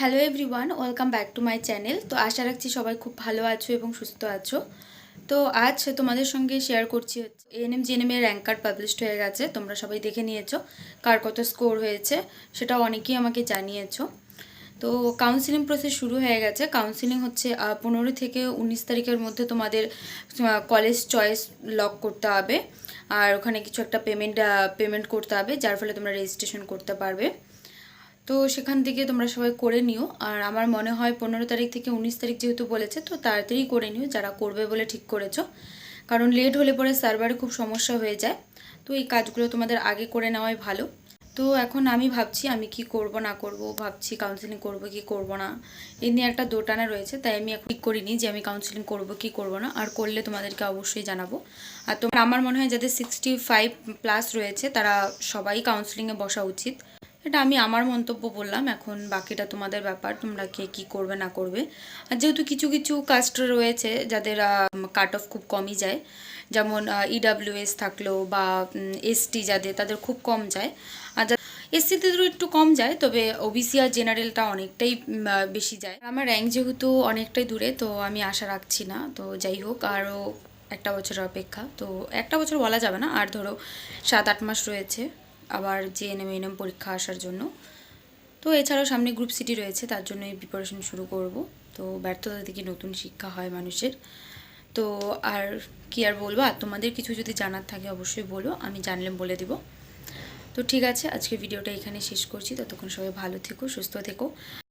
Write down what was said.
Hello everyone, welcome back to my channel. তো আশা রাখছি সবাই খুব ভালো আছো এবং সুস্থ আছো। তো আজ তোমাদের সঙ্গে শেয়ার করছি হচ্ছে এএনএম জিএনএম এর র্যাঙ্ক কার্ড পাবলিশড হয়ে গেছে, তোমরা সবাই দেখে নিয়েছো, কার কত স্কোর হয়েছে সেটা অনেকেই আমাকে জানিয়েছো। তো কাউন্সিলিং প্রসেস শুরু হয়ে গেছে। কাউন্সিলিং হচ্ছে পনেরো থেকে উনিশ তারিখের মধ্যে তোমাদের কলেজ চয়েস লক করতে হবে। আর ওখানে কিছু একটা পেমেন্ট পেমেন্ট করতে হবে, যার ফলে তোমরা রেজিস্ট্রেশন করতে পারবে। তো সেখান থেকে তোমরা সবাই করে নিও। আর আমার মনে হয় পনেরো তারিখ থেকে উনিশ তারিখ যেহেতু বলেছে, তো তাড়াতাড়ি করে নিও যারা করবে বলে ঠিক করেছ। কারণ লেট হলে পরে সার্ভারে খুব সমস্যা হয়ে যায়। তো এই কাজগুলো তোমাদের আগে করে নেওয়াই ভালো। তো এখন আমি ভাবছি আমি কি করব, না করব, ভাবছি কাউন্সিলিং করব কি করব না। এই নিয়ে একটা দোটানা রয়েছে, তাই আমি এখন ঠিক করিনি যে আমি কাউন্সিলিং করব কি করব না। আর করলে তোমাদেরকে অবশ্যই জানাব। আর তোমার, আমার মনে হয় যাদের সিক্সটি ফাইভ প্লাস রয়েছে, তারা সবাই কাউন্সিলিংয়ে বসা উচিত। এটা আমি আমার মন্তব্য বললাম। এখন বাকিটা তোমাদের ব্যাপার, তোমরা কে কী করবে না করবে। আর যেহেতু কিছু কিছু কাস্ট রয়েছে যাদের কাট অফ খুব কমই যায়, যেমন ইডাব্লিউএস থাকল বা এসটি যাদের, তাদের খুব কম যায়। আর এসসিদেরও একটু কম যায়, তবে ওবিসি আর জেনারেলটা অনেকটাই বেশি যায়। আমার র্যাঙ্ক যেহেতু অনেকটাই দূরে, তো আমি আশা রাখছি না। তো যাই হোক, আরও একটা বছরের অপেক্ষা। তো একটা বছর বলা যাবে না, আর ধরো সাত, আট মাস রয়েছে। আবার জেএনএম এনএম পরীক্ষা আসার জন্য। তো এছাড়াও সামনে গ্রুপ সিটি রয়েছে, তার জন্য এই প্রিপারেশন শুরু করব। তো ব্যর্থতা থেকে নতুন শিক্ষা হয় মানুষের। তো আর কি আর বলব? আর তোমাদের কিছু যদি জানার থাকে অবশ্যই বলো, আমি জানলে বলে দিব। তো ঠিক আছে আজকে ভিডিওটা এখানে শেষ করছি। ততক্ষণ সবাই ভালো থেকো, সুস্থ থেকো।